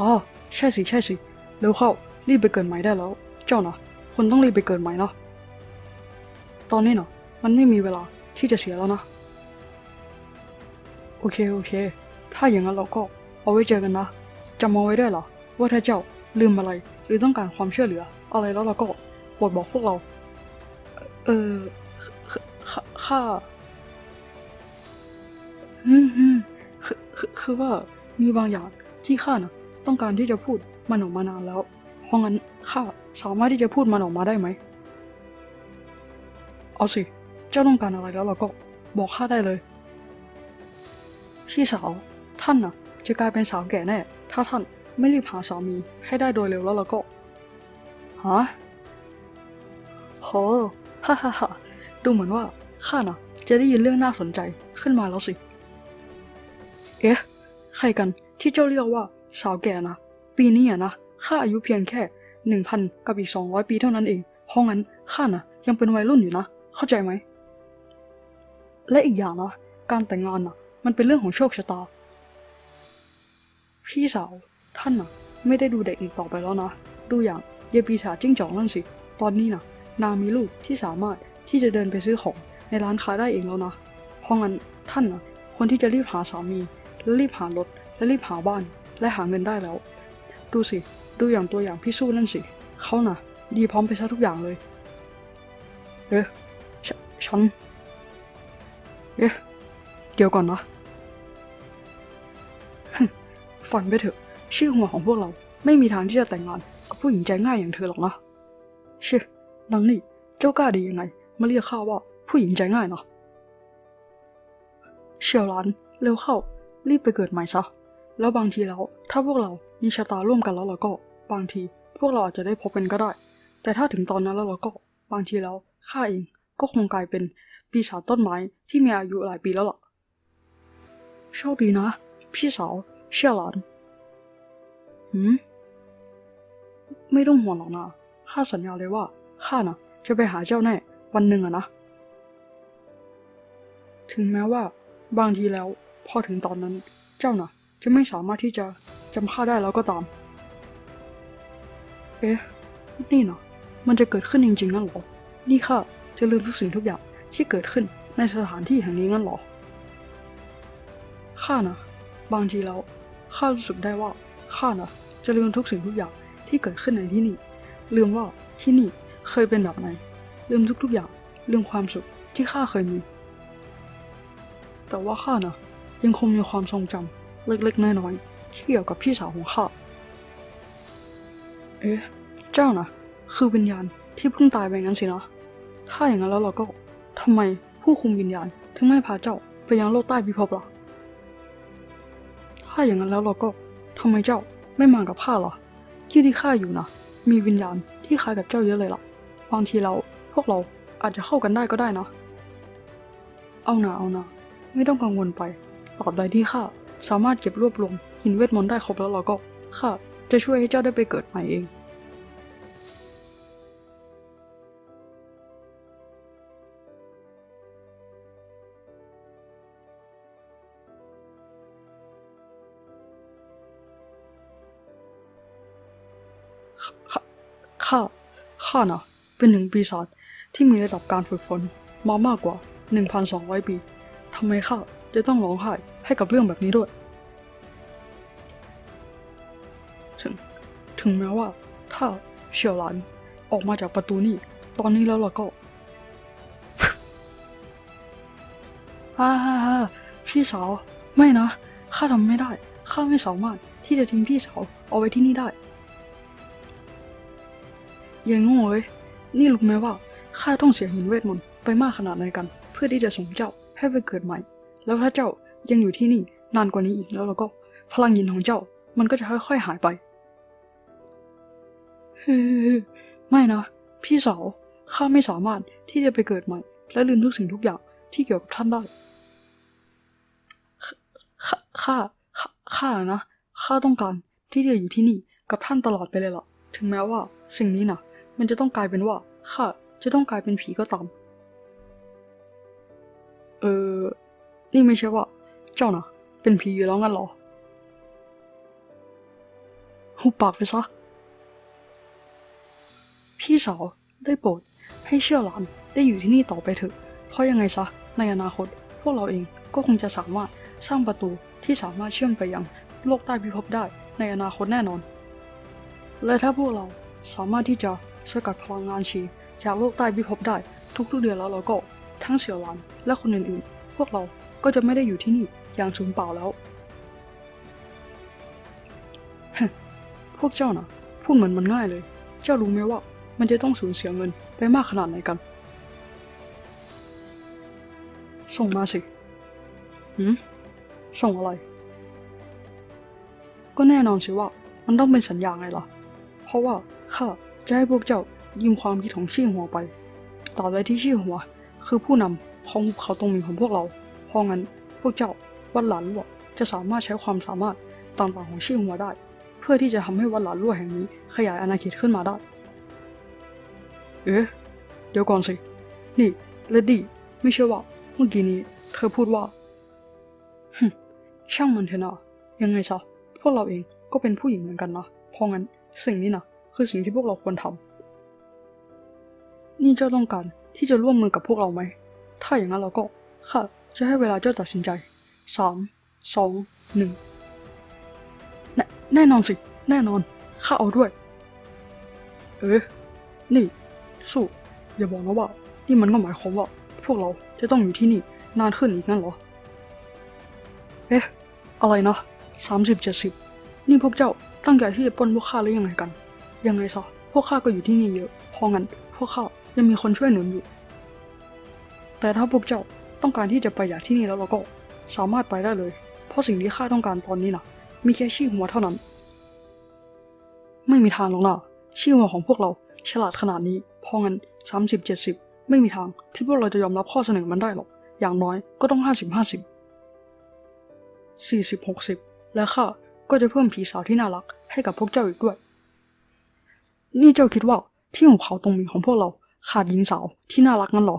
อ๋อใช่สิใช่สิเร็วเข้ารีบไปเกิดใหม่ได้แล้ว เจ้านะคนต้องรีบไปเกิดใหม่นะตอนนี้เนาะมันไม่มีเวลาที่จะเสียแล้วนะโอเคโอเค ถ้าอย่างนั้นเราก็เอาไว้เจอกันนะจำเอาไว้ด้วยเหรอว่าถ้าเจ้าลืมอะไรหรือต้องการความช่วยเหลือ อะไรแล้วเราก็โปรดบอกพวกเรา เออคือคือข้าอืมอืมคือคือว่ามีบางอย่างที่ข้านะ ต้องการที่จะพูดมันออกมานานแล้ว เพราะงั้นข้าสามารถที่จะพูดมันออกมาได้ไหม เอาสิ เจ้าต้องการอะไรแล้วเราก็บอกข้าได้เลย พี่สาว ท่านน่ะ จะกลายเป็นสาวแก่แน่ ถ้าท่านไม่รีบหาสามีให้ได้โดยเร็วแล้วเราก็ฮะโหฮ่าฮ่าฮ่าดูเหมือนว่าข้าน่ะ จะได้ยินเรื่องน่าสนใจขึ้นมาแล้วสิ เอ๊ะ ใครกันที่เจ้าเรียกว่า สาวแก่นะ ปีนี้อะนะข้าอายุเพียงแค่หนึ่งพันกับอีกสองร้อยปีเท่านั้นเอง เพราะงั้นข้าน่ะยังเป็นวัยรุ่นอยู่นะ เข้าใจไหม และอีกอย่างนะการแต่งงานน่ะมันเป็นเรื่องของโชคชะตา พี่สาวท่านน่ะไม่ได้ดูเด็กอีกต่อไปแล้วนะ ดูอย่างเยปีศาจจิ้งจอกนั่นสิ ตอนนี้น่ะนางมีลูกที่สามารถที่จะเดินไปซื้อของในร้านค้าได้เองแล้วนะ เพราะงั้นท่านน่ะควรที่จะรีบหาสามี และรีบหารถ และรีบหาบ้าน และหาเงินได้แล้ว ดูสิ ดูอย่างตัวอย่างพี่สู้นั่นสิ เขาน่ะ ดีพร้อมไปซะทุกอย่างเลย เอ๊ะฉฉัน เอ๊ะ เดี๋ยวก่อนนะ ฝันไปเถอะ ชื่อหัวของพวกเราไม่มีทางที่จะแต่งงานกับผู้หญิงใจง่ายอย่างเธอหรอกนะเชื่อนังนี่เจ้ากล้าดียังไง มาเรียกข้าว่าผู้หญิงใจง่ายเนาะเชียวหลานเร็วเข้า รีบไปเกิดใหม่ซะ แล้วบางทีแล้ว ถ้าพวกเรามีชะตาร่วมกันแล้วเราก็ บางทีพวกเราอาจจะได้พบกันก็ได้ แต่ถ้าถึงตอนนั้นแล้วเราก็ บางทีแล้วข้าเองก็คงกลายเป็นปีศาจต้นไม้ที่มีอายุหลายปีแล้วล่ะโชคดีนะ พี่สาวเชี่ยหลานหืมไม่ต้องห่วงหรอกนะข้าสัญญาเลยว่าข้านะจะไปหาเจ้าแน่วันหนึ่งอะนะ ถึงแม้ว่า บางทีแล้ว พอถึงตอนนั้นเจ้าน่ะ จะไม่สามารถที่จะจำข้าได้แล้วก็ตาม เอ๊ะ นี่เน่ะมันจะเกิดขึ้นจริงๆนั่นหรอ นี่ข้าจะลืมทุกสิ่งทุกอย่างที่เกิดขึ้นในสถานที่แห่งนี้งั้นหรอ ข้านะบางทีแล้วข้ารู้สึกได้ว่าข้านะจะลืมทุกสิ่งทุกอย่างที่เกิดขึ้นในที่นี่ ลืมว่าที่นี่เคยเป็นแบบไหน ลืมทุกๆอย่าง ลืมความสุขที่ข้าเคยมี แต่ว่าข้านะยังคงมีความทรงจำ เล็กๆน้อยๆที่เกี่ยวกับพี่สาวของข้า เอ๊ะ เจ้าน่ะคือวิญญาณที่เพิ่งตายไปงั้นสินะ ถ้าอย่างนั้นแล้วเราก็ทำไมผู้คุมวิญญาณถึงไม่พาเจ้าไปยังโลกใต้พิภพล่ะ ถ้าอย่างนั้นแล้วเราก็ทำไมเจ้าไม่มากับข้าล่ะที่ที่ข้าอยู่นะมีวิญญาณที่คล้ายกับเจ้าเยอะเลยล่ะบางทีเราพวกเราอาจจะเข้ากันได้ก็ได้นะ เอาหนาเอาหนาไม่ต้องกังวลไปตราบใดที่ข้า สามารถเก็บรวบรวมหินเวทมนต์ได้ครบแล้วเราก็ข้าจะช่วยให้เจ้าได้ไปเกิดใหม่เอง ข้า ข้าข้านะเป็นหนึ่งปีศาจที่มีระดับการฝึกฝนมามากกว่า 1,200 ปี ทำไมข้า จะต้องร้องไห้ให้กับเรื่องแบบนี้ด้วย ถึง ถึงแม้ว่า ถ้าเฉียวหลานออกมาจากประตูนี่ ตอนนี้แล้วเราก็ฮ่าฮ่าฮ่าพี่สาว ไม่นะ ข้าทำไม่ได้ ข้าไม่สามารถที่จะทิ้งพี่สาวเอาไว้ที่นี่ได้ยังโง่เว้ยนี่รู้ไหมว่าข้าต้องเสียหินเวทมนต์ไปมากขนาดไหนกัน เพื่อที่จะส่งเจ้าให้ไปเกิดใหม่ แล้วถ้าเจ้ายังอยู่ที่นี่นานกว่านี้อีกแล้วเราก็พลังหินของเจ้ามันก็จะค่อยๆหายไปเฮ้ยไม่นะ พี่สาวข้าไม่สามารถที่จะไปเกิดใหม่ และลืมทุกสิ่งทุกอย่างที่เกี่ยวกับท่านได้ข้าข้าข้าข้านะข้าต้องการที่จะอยู่ที่นี่กับท่านตลอดไปเลยล่ะ ถึงแม้ว่าสิ่งนี้นะมันจะต้องกลายเป็นว่าข้าจะต้องกลายเป็นผีก็ตาม นี่ไม่ใช่ว่า เจ้านะเป็นผีอยู่แล้วงั้นหรอหุบปากไปซะ พี่สาวได้โปรดให้เชื่อหลานได้อยู่ที่นี่ต่อไปเถอะ เพราะยังไงซะ ในอนาคต พวกเราเองก็คงจะสามารถสร้างประตูที่สามารถเชื่อมไปยังโลกใต้พิภพได้ในอนาคตแน่นอน และถ้าพวกเราสามารถที่จะสกัดพลังงานชีจากโลกใต้พิภพได้ทุกๆเดือนแล้วเราก็ทั้งเสี่ยวหลานและคนอื่นๆ พวกเรา ก็จะไม่ได้อยู่ที่นี่อย่างสูญเปล่าแล้ว พวกเจ้าน่ะพูดเหมือนมันง่ายเลย เจ้ารู้ไหมว่า มันจะต้องสูญเสียเงินไปมากขนาดไหนกัน ส่งมาสิหืมส่งอะไร ก็แน่นอนสิว่า มันต้องเป็นสัญญาไงล่ะ เพราะว่าข้าจะให้พวกเจ้ายืมความคิดของชี่หัวไปตราบใดที่ชี่หัว คือผู้นำของเขาตรงมิงของพวกเรา เพราะงั้นพวกเจ้าวัดหลานลั่วจะสามารถใช้ความสามารถต่างๆของชี่หัวได้ เพื่อที่จะทำให้วัดหลานลั่วแห่งนี้ขยายอาณาเขตขึ้นมาได้ เอ๊ะ เดี๋ยวก่อนสิ นี่เลดดี้ไม่เชื่อว่าเมื่อกี้นี้เธอพูดว่าฮึช่างมันเถอะนะยังไงซะพวกเราเองก็เป็นผู้หญิงเหมือนกันนะเพราะงั้นสิ่งนี้นะคือสิ่งที่พวกเราควรทำนี่เจ้าต้องการที่จะร่วมมือกับพวกเราไหม ถ้าอย่างนั้นเราก็ข้า จะให้เวลาเจ้าตัดสินใจสามสองหนึ่งแน่แน่นอนสิ แน่นอน ข้าเอาด้วย เอ๊ะนี่ สู้ อย่าบอกนะว่า นี่มันก็หมายความว่า พวกเราจะต้องอยู่ที่นี่ นานขึ้นอีกงั้นเหรอ เอ๊ะ อะไรนะสามสิบเจ็ดสิบนี่พวกเจ้าตั้งใจที่จะปล้นพวกข้าหรือยังไงกัน ยังไงซะพวกข้าก็อยู่ที่นี่เยอะพราะงั้น พวกข้ายังมีคนช่วยหนุนอยู่ แต่ถ้าพวกเจ้า ต้องการที่จะไปจากที่นี่แล้วเราก็สามารถไปได้เลย เพราะสิ่งที่ข้าต้องการตอนนี้นะมีแค่ชื่อหัวเท่านั้น ไม่มีทางหรอกนะชื่อหัวของพวกเราฉลาดขนาดนี้เพราะงั้นสามสิบเจ็ดสิบไม่มีทางที่พวกเราจะยอมรับข้อเสนอมันได้หรอก อย่างน้อยก็ต้องห้าสิบห้าสิบสี่สิบหกสิบและข้าก็จะเพิ่มผีสาวที่น่ารักให้กับพวกเจ้าอีกด้วย นี่เจ้าคิดว่าที่หุบเขาตรงหมีของพวกเราขาดหญิงสาวที่น่ารักงั้นหรอ